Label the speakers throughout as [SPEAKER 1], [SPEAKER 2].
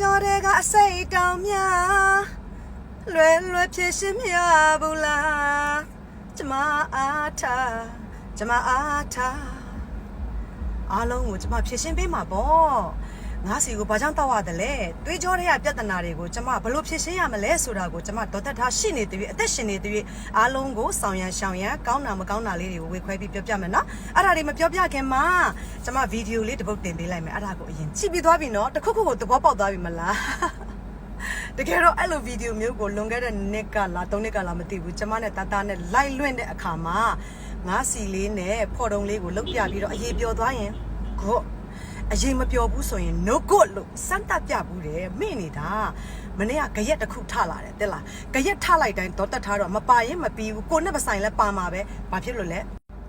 [SPEAKER 1] ကြောတဲ့ကအစိတ်တောင်များလွယ်လွယ်ဖြစ်ရှင်မရဘူးလားကျမအားထားကျမအားထားအားလုံးကိုကျမဖြစ်ရှင်းပေးမှာပေါ့ ငါစီကိုဘာကြောင့်တောက်ရတယ်လဲတွေးကြောတဲ့ကပြဿနာတွေကိုကျမဘလို့ဖြစ်ရှင်းရမလဲဆိုတာကိုကျမဒေါ်သက်ထားရှိနေသေးပြီအသက်ရှင်နေသေးပြီအားလုံးကိုဆောင်ရန်ရှောင်ရန်ကောင်းတာမကောင်းတာလေးတွေကိုဝေခွဲပြီးပြောပြမယ်နော်အဲ့ဒါတွေမပြောပြခင်မှာကျမဗီဒီယိုလေးတစ်ပုတ်တင်ပေးလိုက်မယ်အဲ့ဒါကိုအရင်ကြည့်ပြီးသွားပြီနော်တစ်ခုခုကိုသဘောပေါက်သွားပြီမလားတကယ်တော့အဲ့လိုဗီဒီယိုမျိုးကိုလွန်ခဲ့တဲ့နှစ်ကလားသုံးနှစ်ကလားမသိဘူးကျမနဲ့တတနဲ့လိုက်လွင့်တဲ့အခါမှာငါးစီလေးနဲ့ဖော်တုံလေးကိုလုတ်ပြပြီးတော့အေးပျော်သွားရင်ဂေါ့ အရင်မပျော်ဘူးဆိုရင် no good လို့စမ်းတတ်ပြဘူးတယ်မိနေတာမနေ့ကကြရက်တစ်ခုထလာတယ်တဲ့လားကြရက်ထလိုက်တိုင်းတော့တက်ထားတော့မပါရင်မပြီးဘူးကိုနဲ့မဆိုင်လဲပါမှာပဲဘာဖြစ်လို့လဲ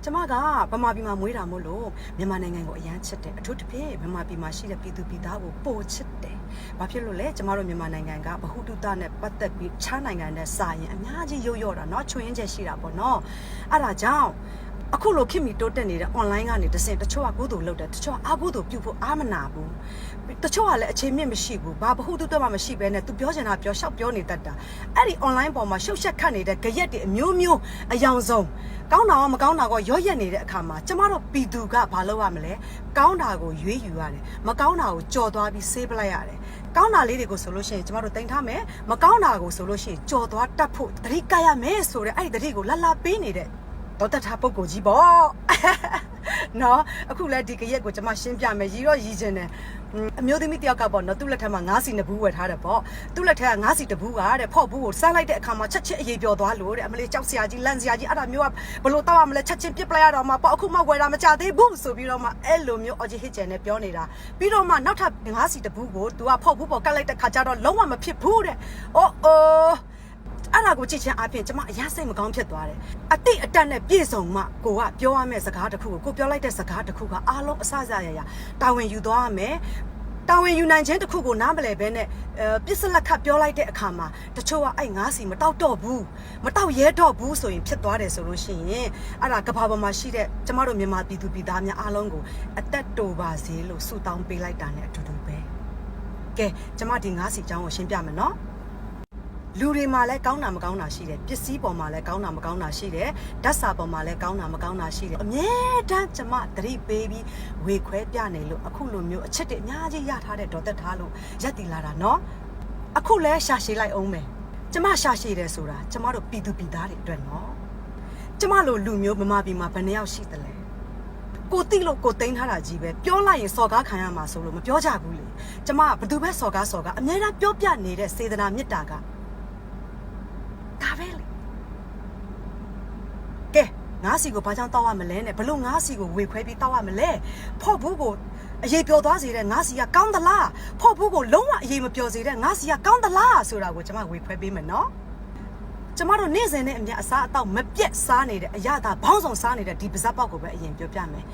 [SPEAKER 1] ကျမကဗမာပြည်မှာမွေးတာမို့လို့မြန်မာနိုင်ငံကိုအရန်ချစ်တယ်အထူးသဖြင့်ဗမာပြည်မှာရှိတဲ့ပြည်သူပြည်သားကိုပိုချစ်တယ်။ဘာဖြစ်လို့လဲကျမတို့မြန်မာနိုင်ငံကဗဟုသုတနဲ့ပတ်သက်ပြီးခြားနိုင်ငံနဲ့စာရင်အများကြီးရုပ်ရော့တာเนาะချွင်းရင်ချက်ရှိတာပေါ့နော်။အဲ့ဒါကြောင့် အခုလိုခင်မီတိုးတက်နေတဲ့ online ကနေတစ်စင်တချို့ကကုသိုလ်လုပ်တယ်တချို့ကအာကုသိုလ်ပြုဖို့အားမနာဘူးတချို့ကလည်းအခြေမြင့်မရှိဘူးဘာဘဟုတုတ္တမှမရှိဘဲနဲ့ तू ပြောချင်တာပြောရှောက်ပြောနေတတ်တာအဲ့ဒီ online ပေါ်မှာရှုပ်ရှက်ခတ်နေတဲ့ကြရက်တွေအမျိုးမျိုးအယောင်ဆုံးကောင်းတာရောမကောင်းတာရောရော့ရက်နေတဲ့အခါမှာကျမတို့ပြည်သူကဘာလုပ်ရမလဲကောင်းတာကိုရွေးယူရတယ်မကောင်းတာကိုကြော်သွားပြီးဆေးပလိုက်ရတယ်ကောင်းတာလေးတွေကိုဆိုလို့ရှိရင်ကျမတို့တင်ထားမယ်မကောင်းတာကိုဆိုလို့ရှိရင်ကြော်သွားတတ်ဖို့တတိကရမယ်ဆိုတဲ့အဲ့ဒီတတိကိုလလပေးနေတဲ့ တော့တထားပုဂ္ဂိုလ်ကြီးပေါ့နော်အခုလဲဒီကရက်ကိုကျွန်မရှင်းပြမယ်ရီတော့ရီချင်တယ်อืมအမျိုးသမီးတယောက်ကပေါ့နော်သူ့လက်ထက်မှာငါးစီနှစ်ဘူးဝယ်ထားတယ်ပေါ့သူ့လက်ထက်ကငါးစီတစ်ဘူးကတဲ့ဖော့ဘူးကိုစမ်းလိုက်တဲ့အခါမှာချက်ချင်းအေးပျော်သွားလို့တဲ့အမလေးကြောက်စရာကြီးလန့်စရာကြီးအဲ့ဒါမျိုးကဘလို့တောက်ရမလဲချက်ချင်းပြစ်ပလိုက်ရတော့မှပေါ့အခုမှဝယ်တာမကြသေးဘူးဆိုပြီးတော့မှအဲ့လိုမျိုးအော်ဂျီဟစ်ကျန်နဲ့ပြောနေတာပြီးတော့မှနောက်ထပ်ငါးစီတစ်ဘူးကို तू ကဖော့ဘူးပေါ်ကတ်လိုက်တဲ့ခါကျတော့လုံးဝမဖြစ်ဘူးတဲ့အိုးအိုး အဲ့ဒါကိုကြည့်ချင်းအပြင်ကျမအရင်စိတ်မကောင်းဖြစ်သွားတယ်အတိအတက်နဲ့ပြည့်စုံမှကိုကပြောရမယ့်စကားတစ်ခုကိုကိုပြောလိုက်တဲ့စကားတစ်ခုကအားလုံးအစစရရတာဝန်ယူသွားရမယ်တာဝန်ယူနိုင်ခြင်းတစ်ခုကိုနားမလည်ဘဲနဲ့အဲပစ္စလက်ခတ်ပြောလိုက်တဲ့အခါမှာတချို့ကအဲ့ငါးစီမတောက်တော့ဘူးမတောက်ရဲတော့ဘူးဆိုရင်ဖြစ်သွားတယ်ဆိုလို့ရှိရင်အဲ့ဒါကဘာပေါ်မှာရှိတဲ့ကျမတို့မြန်မာပြည်သူပြည်သားများအားလုံးကိုအသက်တူပါစေလို့ဆုတောင်းပေးလိုက်တာနဲ့အတူတူပဲကဲကျမဒီငါးစီအကြောင်းကိုရှင်းပြမယ်နော် လူတွေမှာလည်းကောင်းတာမကောင်းတာရှိတယ်ပစ္စည်းပေါ်မှာလည်းကောင်းတာမကောင်းတာရှိတယ်ဓာတ်စာပေါ်မှာလည်းကောင်းတာမကောင်းတာရှိတယ်အမြဲတမ်းကျမသတိပေးပြီးဝေခွဲပြနေလို့အခုလိုမျိုးအချက်တွေအများကြီးရထားတဲ့ဒေါ်သက်ထားလို့ရက်တည်လာတာနော်အခုလဲရှာရှည်လိုက်အောင်မယ်ကျမရှာရှည်တယ်ဆိုတာကျမတို့ပြည်သူပြည်သားတွေအတွက်နော်ကျမလိုလူမျိုးမမပြည်မှာဘယ်နှယောက်ရှိသလဲကိုတိလို့ကိုတိန်ထားတာကြီးပဲပြောလိုက်ရင်စော်ကားခံရမှာဆိုလို့မပြောကြဘူးလေကျမကဘသူပဲစော်ကားစော်ကားအများအားပြောပြနေတဲ့စေတနာမေတ္တာက ငါးစီကိုဘာကြောင့်တောက်ရမလဲနဲ့ဘလို့ငါးစီကိုဝေခွဲပြီးတောက်ရမလဲဖော့ဘူးကိုအရေးပျော်သွားစေတဲ့ငါးစီကကောင်းသလားဖော့ဘူးကိုလုံးဝအရေးမပျော်စေတဲ့ငါးစီကကောင်းသလားဆိုတာကိုကျွန်မဝေခွဲပေးမယ်နော်ကျမတို့နေ့စဉ်နဲ့အမြတ်အစားအသောက်မပြတ်စားနေတဲ့အရာသာဘောင်းဆောင်စားနေတဲ့ဒီပါဇက်ပေါက်ကိုပဲအရင်ပြောပြမယ်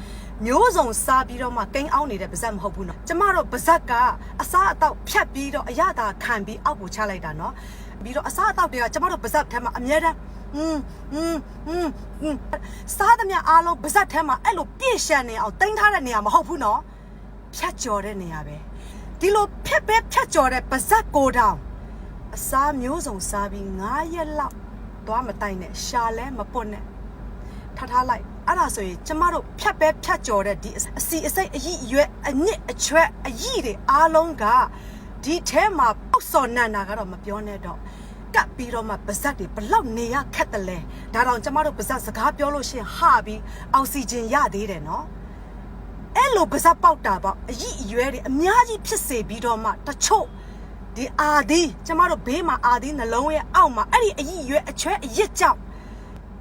[SPEAKER 1] မျိုးစုံစားပြီးတော့မှကိန်းအောင်နေတဲ့ပါဇက်မဟုတ်ဘူးနော်ကျမတို့ပါဇက်ကအစားအသောက်ဖြတ်ပြီးတော့အရာသာခံပြီးအောက်ကိုချလိုက်တာနော်ပြီးတော့အစားအသောက်တွေကကျမတို့ပါဇက်ထဲမှာအမြဲတမ်း อืมอืมอืมอืมစားသမျှအားလုံးပါဇက်ထဲမှာအဲ့လိုပြည့်ရှံနေအောင်တင်ထားတဲ့နေရာမဟုတ်ဘူးနော်ဖြတ်ကျော်တဲ့နေရာပဲဒီလိုဖြတ်ပဲဖြတ်ကျော်တဲ့ပါဇက်ကိုတောင် အစားမျိုးစုံစားပြီး9ရက်လောက်သွားမတိုင်နဲ့ရှာလဲမပွတ်နဲ့ထားထားလိုက်အဲ့ဒါဆိုရင်ကျမတို့ဖြတ်ပဲဖြတ်ကြော်တဲ့ဒီအစီအစိတ်အကြီးအရွယ်အညစ်အချွတ်အကြီးတွေအားလုံးကဒီထဲမှာပေါက်စော်နန်တာကတော့မပြောနဲ့တော့ ကပ်ပြီးတော့မှပါဇက်တွေဘလောက်နေရခက်တယ်လဲဒါတော့ကျမတို့ပါဇက်စကားပြောလို့ရှိရင်ဟာပြီးအောက်ဆီဂျင်ရသေးတယ်နော်အဲ့လိုပါဇက်ပေါက်တာပေါ့အကြီးအရွယ်တွေအများကြီးဖြစ်စေပြီးတော့မှတချို့ဒီအာဒီကျမတို့ဘေးမှာအာဒီနှလုံးရဲ့အောက်မှာအဲ့ဒီအကြီးအရွယ်အချွဲအရစ်ကြောင့်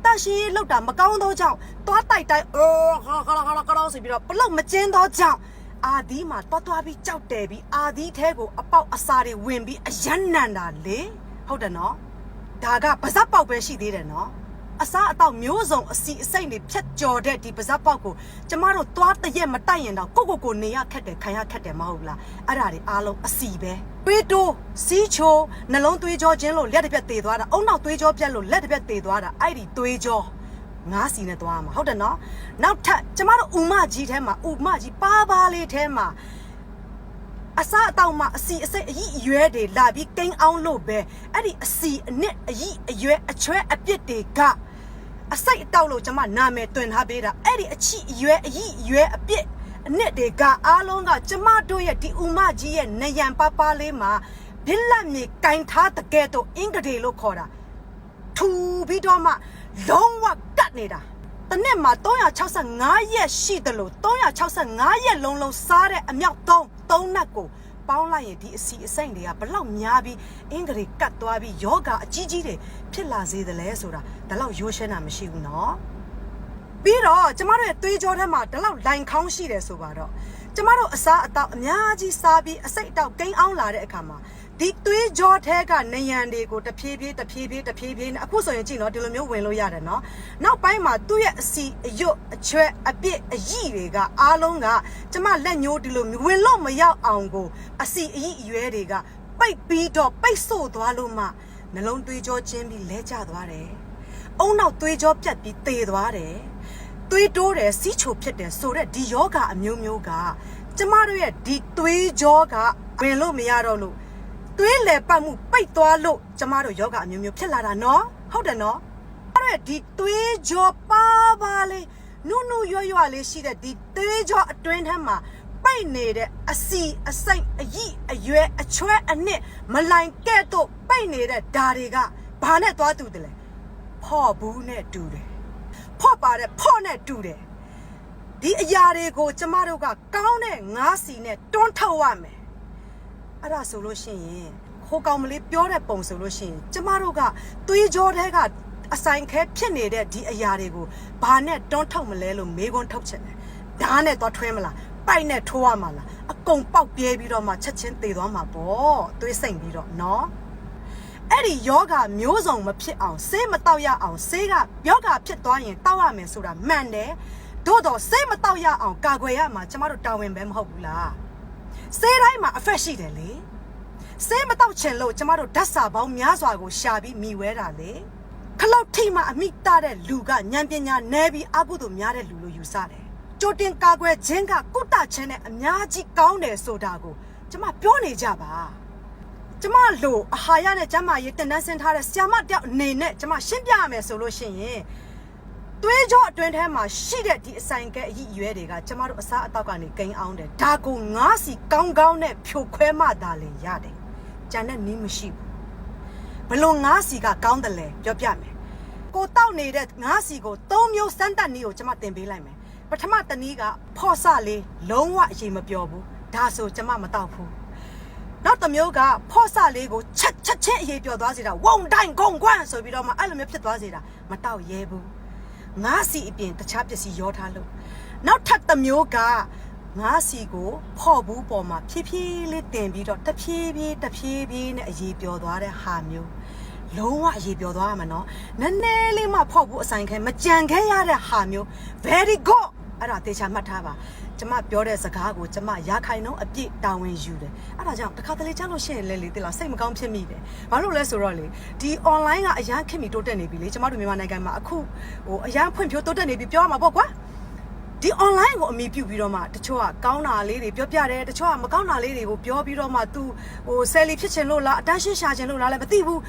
[SPEAKER 1] တရှိရေးလောက်တာမကောင်းသောကြောင့်သွားတိုက်တိုက်အော်ခါခါခါခါခါဆိုပြီးတော့ဘလောက်မကျင်းသောကြောင့်အာဒီမှာတွားတွားပြီးကြောက်တယ်ပြီးအာဒီထဲကိုအပေါက်အစာတွေဝင်ပြီးအယမ်းနန်တာလေ ဟုတ်တယ်နော်ဒါကပါဇက်ပေါက်ပဲရှိသေးတယ်နော်အစားအသောက်မျိုးစုံအစီအစိမ့်တွေဖြတ်ကျော်တဲ့ဒီပါဇက်ပေါက်ကိုကျမတို့သွားတရက်မတိုက်ရင်တော့ကိုကိုကိုနေရခက်တယ်ခံရခက်တယ်မဟုတ်လားအဲ့ဒါတွေအားလုံးအစီပဲတွေးတိုးစီးချိုနှလုံးသွေးကြောချင်းလို့လက်တစ်ပြက်သေးသွားတာအုံနောက်သွေးကြောပြက်လို့လက်တစ်ပြက်သေးသွားတာအဲ့ဒီသွေးကြောငါးစီနဲ့သွားမှာဟုတ်တယ်နော်နောက်ထပ်ကျမတို့ဥမကြီးထဲမှာဥမကြီးပါပါလေးထဲမှာ အစားအသောက်မှအစီအစိတ်အကြီးအရွယ်တွေလာပြီးကိန်းအောင်လို့ပဲအဲ့ဒီအစီအနစ်အကြီးအရွယ်အချွဲအပြစ်တွေကအစိတ်အတောက်လို့ကျွန်မနာမည်တွင်ထားပေးတာအဲ့ဒီအချီအရွယ်အကြီးအရွယ်အပြစ်အနစ်တွေကအားလုံးကကျမတို့ရဲ့ဒီဥမကြီးရဲ့နယံပါပါလေးမှာဘိလက်မြေကင်ထားတကယ်တော့အင်္ဂဒေလို့ခေါ်တာထူပြီးတော့မှလုံးဝကတ်နေတာ တနက်မှာ365ရက်ရှိတယ်လို့365ရက်လုံးလုံးစားတဲ့အမြောက်သုံးသုံးနက်ကိုပေါင်းလိုက်ရင်ဒီအစီအစိမ့်တွေကဘလောက်များပြီးအင်္ဂရီကတ်သွားပြီးယောဂအကြီးကြီးတွေဖြစ်လာစေတယ်လဲဆိုတာဒါလောက်ရိုးရှင်းတာမရှိဘူးနော်ပြီးတော့ကျမတို့ရဲ့သွေးကြောထဲမှာဒါလောက်လိုင်ခေါင်းရှိတယ်ဆိုပါတော့ကျမတို့အစာအသောက်အများကြီးစားပြီးအစိတ်အတောက်ကိန်းအောင်လာတဲ့အခါမှာ ဒီသွေးကြောထဲကနေရန်တွေကိုတဖြည်းဖြည်းတဖြည်းဖြည်းတဖြည်းဖြည်းနဲ့အခုဆိုရင်ကြည့်နော်ဒီလိုမျိုးဝင်လို့ရတယ်နော်နောက်ပိုင်းမှာသူ့ရဲ့အစီအယွတ်အချွဲအပြစ်အည်တွေကအားလုံးကကျမလက်ညိုးဒီလိုဝင်လို့မရောက်အောင်ကိုအစီအည်အရွဲတွေကပိတ်ပြီးတော့ပိတ်ဆို့သွားလို့မှနှလုံးသွေးကြောချင်းပြီးလဲကျသွားတယ်အုံနောက်သွေးကြောပြတ်ပြီးသေသွားတယ်သွေးတိုးတယ်စီးချိုဖြစ်တယ်ဆိုတော့ဒီယောဂအမျိုးမျိုးကကျမတို့ရဲ့ဒီသွေးကြောကဝင်လို့မရတော့လို့ သွေးလေပတ်မှုပိတ်သွားလို့ကျမတို့ယောဂအမျိုးမျိုးဖြစ်လာတာနော်ဟုတ်တယ်နော်အဲ့ဒါဒီသွေးကြောပါပါလေးနုနုရွရွလေးရှိတဲ့ဒီသွေးကြောအတွင်းထဲမှာပိတ်နေတဲ့အစီအစိတ်အည်အရွယ်အချွဲအနှစ်မလိုင်ကဲ့သို့ပိတ်နေတဲ့ဓာတွေကဘာနဲ့သွားတူတယ်လဲဖော့ဘူးနဲ့တူတယ်ဖော့ပါတဲ့ဖော့နဲ့တူတယ်ဒီအရာတွေကိုကျမတို့ကကောင်းတဲ့ငါးစီနဲ့တွန်းထုတ်ရမယ် အဲ့ဒါဆိုလို့ရှိရင်ဟိုကောင်မလေးပြောတဲ့ပုံဆိုလို့ရှိရင်ကျမတို့ကသွေးကြောထဲကအဆိုင်ခဲဖြစ်နေတဲ့ဒီအရာတွေကိုဘာနဲ့တွန်းထုတ်မလဲလို့မေးခွန်းထုတ်ချင်တယ်။ဓာတ်နဲ့တော့ထွဲမလားပိုက်နဲ့ထိုးရမှာလားအကုန်ပေါက်ပြဲပြီးတော့မှချက်ချင်းသေသွားမှာပေါ့သွေးစိမ့်ပြီးတော့နော်အဲ့ဒီယောဂမျိုးစုံမဖြစ်အောင်ဆေးမတောက်ရအောင်ဆေးကယောဂဖြစ်သွားရင်တောက်ရမယ်ဆိုတာမှန်တယ်သို့တော့ဆေးမတောက်ရအောင်ကာကွယ်ရမှာကျမတို့တာဝန်ပဲမဟုတ်ဘူးလား ဆေးတိုင်းမှာ effect ရှိတယ်လေဆေးမတော့ချင်လို့ကျမတို့ဓာတ်စာပေါင်းများစွာကိုရှာပြီးမိဝဲတာလေခလောက်ထိမှအမိတတဲ့လူကဉာဏ်ပညာနဲပြီးအကုသို့များတဲ့လူလို့ယူဆတယ်ကြိုတင်ကာကွယ်ခြင်းကကုတခြင်းနဲ့အများကြီးကောင်းတယ်ဆိုတာကိုကျမပြောနေကြပါကျမလိုအာဟာရနဲ့ကျမရေးတင်တန်းဆင်းထားတဲ့ဆ iam တယောက်အနေနဲ့ကျမရှင်းပြရမယ်ဆိုလို့ရှိရင် သွေးကြောအတွင်းထဲမှာရှိတဲ့ဒီအဆိုင်ကဲအကြီးအရွယ်တွေကကျမတို့အစားအသောက်ကနေကိန်းအောင်တယ်ဒါကိုငါးစီကောင်းကောင်းနဲ့ဖြိုခွဲမှသာလင်ရတယ်ကြံတဲ့နည်းမရှိဘူးဘလို့ငါးစီကကောင်းတယ်လဲပြောပြမယ်ကိုတောက်နေတဲ့ငါးစီကို၃မျိုးစမ်းတက်နည်းကိုကျမတင်ပေးလိုက်မယ်ပထမတနည်းကဖော့ဆလေးလုံးဝအရေးမပြောဘူးဒါဆိုကျမမတောက်ဘူးနောက်တစ်မျိုးကဖော့ဆလေးကိုချက်ချက်ချင်းအရေးပြောသွားစေတာဝုံတိုင်းဂုံကွန့်ဆိုပြီးတော့မှအဲ့လိုမျိုးဖြစ်သွားစေတာမတောက်ရဲဘူး ငါးစီအပြင်တခြားပစ္စည်းရောထားလို့နောက်ထပ်တစ်မျိုးကငါးစီကိုဖော့ဘူးပေါ်မှာဖြည်းဖြည်းလေးတင်ပြီးတော့တဖြည်းဖြည်းတဖြည်းဖြည်းနဲ့အရေးပြောသွားတဲ့ဟာမျိုးလုံးဝအရေးပြောသွားရမှာနော်နည်းနည်းလေးမှဖော့ဘူးအဆိုင်ခဲမကြံခဲရတဲ့ဟာမျိုး very good အဲ့ဒါတေချာမှတ်ထားပါ ကျမပြောတဲ့စကားကိုကျမရာခိုင်နှုန်းအပြည့်တာဝန်ယူတယ်အဲ့ဒါကြောင့်တစ်ခါတလေကြားလို့ရှိရင်လေလေတိလားစိတ်မကောင်းဖြစ်မိတယ်ဘာလို့လဲဆိုတော့လေဒီ online ကအရန်ခင်မီတိုးတက်နေပြီလေကျမတို့မြန်မာနိုင်ငံမှာအခုဟိုအရန်ဖွံ့ဖြိုးတိုးတက်နေပြီပြောရမှာပေါ့ကွာဒီ online ကိုအမိပြုတ်ပြီးတော့မှတချို့ကကောင်းတာလေးတွေပြောပြတယ်တချို့ကမကောင်းတာလေးတွေကိုပြောပြီးတော့မှ तू ဟိုဆယ်လီဖြစ်ချင်လို့လားအတန်းရှင်းရှာချင်လို့လားလည်းမသိဘူး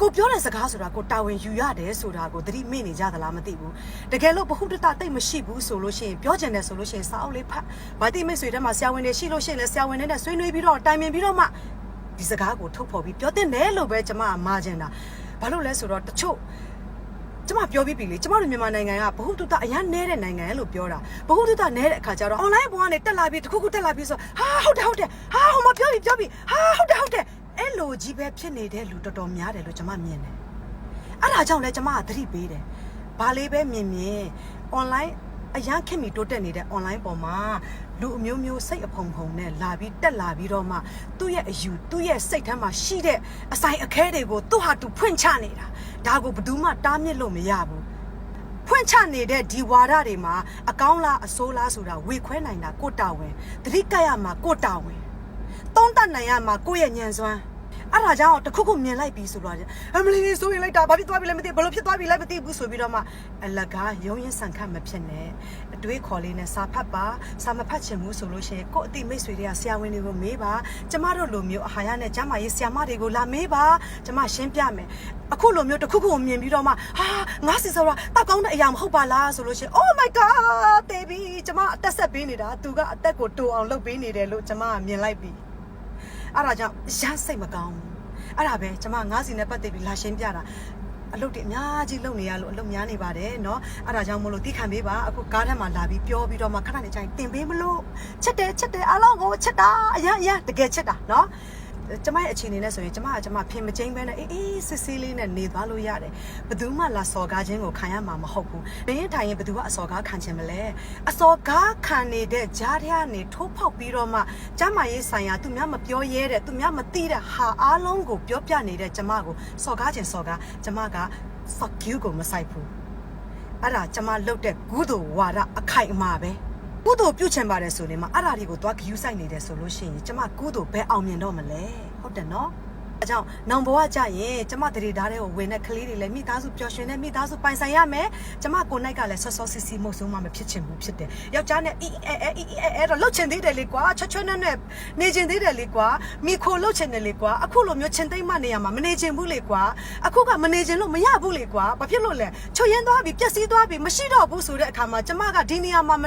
[SPEAKER 1] ကိုပြောတဲ့စကားဆိုတာကိုတာဝန်ယူရတယ်ဆိုတာကိုသတိမေ့နေကြသလားမသိဘူးတကယ်လို့ဘဟုတတတိတ်မရှိဘူးဆိုလို့ရှိရင်ပြောချင်တယ်ဆိုလို့ရှိရင်စာအုပ်လေးဖတ်ဘာတိမိတ်ဆွေတဲ့မှာဆရာဝန်တွေရှိလို့ရှိရင်လည်းဆရာဝန်တွေနဲ့ဆွေးနွေးပြီးတော့တိုင်ပင်ပြီးတော့မှဒီစကားကိုထုတ်ဖော်ပြီးပြောတင်တယ်လို့ပဲကျွန်မကမှားချင်တာဘာလို့လဲဆိုတော့တချို့ကျွန်မပြောပြီးပြီလေကျွန်မတို့မြန်မာနိုင်ငံကဘဟုတုတအရနဲတဲ့နိုင်ငံလို့ပြောတာဘဟုတုတနဲတဲ့အခါကျတော့ online ဘောကနေတက်လာပြီးတခုခုတက်လာပြီးဆိုဟာဟုတ်တယ်ဟုတ်တယ်ဟာဟိုမှာပြောပြီးပြောပြီးဟာဟုတ်တယ်ဟုတ်တယ် အဲ့လိုကြီးပဲဖြစ်နေတဲ့လူတော်တော်များတယ်လို့ကျမမြင်တယ်အဲ့ဒါကြောင့်လဲကျမကသတိပေးတယ်ဘာလေးပဲမြင်မြင် online အရန်ခင်မီတိုးတက်နေတဲ့ online ပေါ်မှာလူအမျိုးမျိုးစိတ်အဖုံဖုံနဲ့လာပြီးတက်လာပြီးတော့မှသူ့ရဲ့အယူသူ့ရဲ့စိတ်ထဲမှာရှိတဲ့အဆိုင်အခဲတွေကိုသူ့ဟာသူဖွင့်ချနေတာဒါကိုဘယ်သူမှတားမြစ်လို့မရဘူးဖွင့်ချနေတဲ့ဒီဝါဒတွေမှာအကောင်းလားအဆိုးလားဆိုတာဝေခွဲနိုင်တာကိုတာဝန်သတိကပ်ရမှာကိုတာဝန် သုံးတတ်နိုင်ရမှာကိုရဲ့ညံစွမ်းအဲ့ဒါကြောင့်တခုခုမြင်လိုက်ပြီဆိုတော့အမလီလေးဆိုရင်လိုက်တာဘာဖြစ်သွားပြီလဲမသိဘလို့ဖြစ်သွားပြီလဲမသိဘူးဆိုပြီးတော့မှအလကားရုံရင်ဆန်ခတ်မဖြစ်နဲ့အတွေးခေါ်လေးနဲ့စာဖတ်ပါစာမဖတ်ချင်ဘူးဆိုလို့ရှိရင်ကို့အတိမိတ်ဆွေတွေကဆရာဝန်တွေကိုမေးပါကျမတို့လိုမျိုးအဟာရနဲ့ကျမရေးဆရာမတွေကိုလာမေးပါကျမရှင်းပြမယ်အခုလိုမျိုးတခုခုကိုမြင်ပြီးတော့မှဟာငါစီဆိုတာတောက်ကောင်းတဲ့အရာမဟုတ်ပါလားဆိုလို့ရှိရင် Oh my god တေးပြီကျမအသက်ဆက်ပေးနေတာသူကအသက်ကိုတူအောင်လုပ်ပေးနေတယ်လို့ကျမကမြင်လိုက်ပြီ အဲ့ဒါကြောင့်ရမ်းစိတ်မကောင်းဘူးအဲ့ဒါပဲကျွန်မငါးစီနဲ့ပတ်သက်ပြီးလာရှင်းပြတာအလုပ်တွေအများကြီးလုပ်နေရလို့အလုပ်များနေပါတယ်เนาะအဲ့ဒါကြောင့်မလို့တိခံပေးပါအခုကားထဲမှာလာပြီးပြောပြီးတော့မှခဏနေချိုင်တင်ပေးမလို့ချက်တယ်ချက်တယ်အားလုံးကိုချက်တာအရန်အရန်တကယ်ချက်တာเนาะ ကျမရဲ့အခြေအနေနဲ့ဆိုရင်ကျမကကျမဖင်မကျင်းပဲနဲ့အေးအေးစစ်စစ်လေးနဲ့နေသွားလို့ရတယ်ဘယ်သူမှလာစော်ကားခြင်းကိုခံရမှာမဟုတ်ဘူးနေရင်ထိုင်ရင်ဘယ်သူကအစော်ကားခံခြင်းမလဲအစော်ကားခံနေတဲ့ကြားထဲကနေထိုးဖောက်ပြီးတော့မှကျမရေးဆိုင်ရာသူများမပြောရဲတဲ့သူများမသိတဲ့ဟာအားလုံးကိုပြောပြနေတဲ့ကျမကိုစော်ကားခြင်းစော်ကားကျမက fuck you ကိုမဆိုင်ဘူးအဲ့ဒါကျမလုတ်တဲ့ကုသိုလ်ဝါဒအခိုင်အမာပဲ ကုသိုလ်ပြုချင်ပါတယ်ဆိုနေမှာအဲ့ဒါတွေကိုသွားဂယူးဆိုင်နေတယ်ဆိုလို့ရှိရင်ကျမကုသိုလ်ဘယ်အောင်မြင်တော့မလဲဟုတ်တယ်နော် အကြောင်းနောင်ဘဝကြရင်ကျမတရေသားတဲ့ကိုဝင်တဲ့ကလေးတွေလည်းမိသားစုပျော်ရွှင်တဲ့မိသားစုပိုင်ဆိုင်ရမယ်ကျမကိုနိုင်ကလည်းဆော့ဆော့စီစီမုတ်ဆုံးမှမဖြစ်ချင်ဘူးဖြစ်တယ်ယောက်ျားနဲ့အီအဲအဲအီအဲအဲတော့လှုပ်ချင်သေးတယ်လေကွာချွတ်ချွတ်နဲ့နဲ့နေချင်သေးတယ်လေကွာမိခိုလှုပ်ချင်တယ်လေကွာအခုလိုမျိုးချင်သိမ့်မှနေရမှာမနေချင်ဘူးလေကွာအခုကမနေချင်လို့မရဘူးလေကွာဘာဖြစ်လို့လဲချွတ်ရင်သွားပြီပျက်စီးသွားပြီမရှိတော့ဘူးဆိုတဲ့အခါမှာကျမကဒီနေရာမှာမ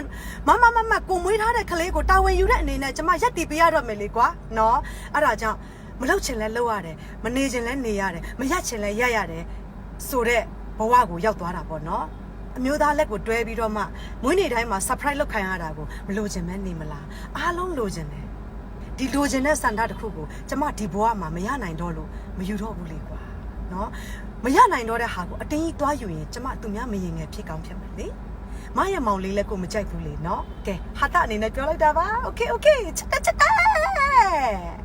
[SPEAKER 1] မမမကိုမွေးထားတဲ့ကလေးကိုတာဝန်ယူတဲ့အနေနဲ့ကျမရက်တည်ပေးရတော့မယ်လေကွာနော်အဲ့ဒါကြောင့် မလောက်ချင်လဲလောက်ရတယ်မနေချင်လဲနေရတယ်မရချင်လဲရရတယ်ဆိုတော့ဘဝကိုရောက်သွားတာပေါ့နော်အမျိုးသားလက်ကိုတွဲပြီးတော့မှမွေးနေ့တိုင်းမှာ surprise လုပ်ခံရတာကိုမလိုချင်မဲနေမလားအားလုံးလိုချင်တယ်ဒီလိုချင်တဲ့စန္ဒတစ်ခုကိုကျမဒီဘဝမှာမရနိုင်တော့လို့မယူတော့ဘူးလေကွာနော်မရနိုင်တော့တဲ့ဟာကိုအတင်းကြီးသွားယူရင်ကျမသူများမရင်ငယ်ဖြစ်ကောင်းဖြစ်မယ်လေမရမောင်လေးလည်းကိုမကြိုက်ဘူးလေနော်ကဲဟာတအနေနဲ့ပြောလိုက်တာပါโอเคโอเคချက်တက်ချက်တက်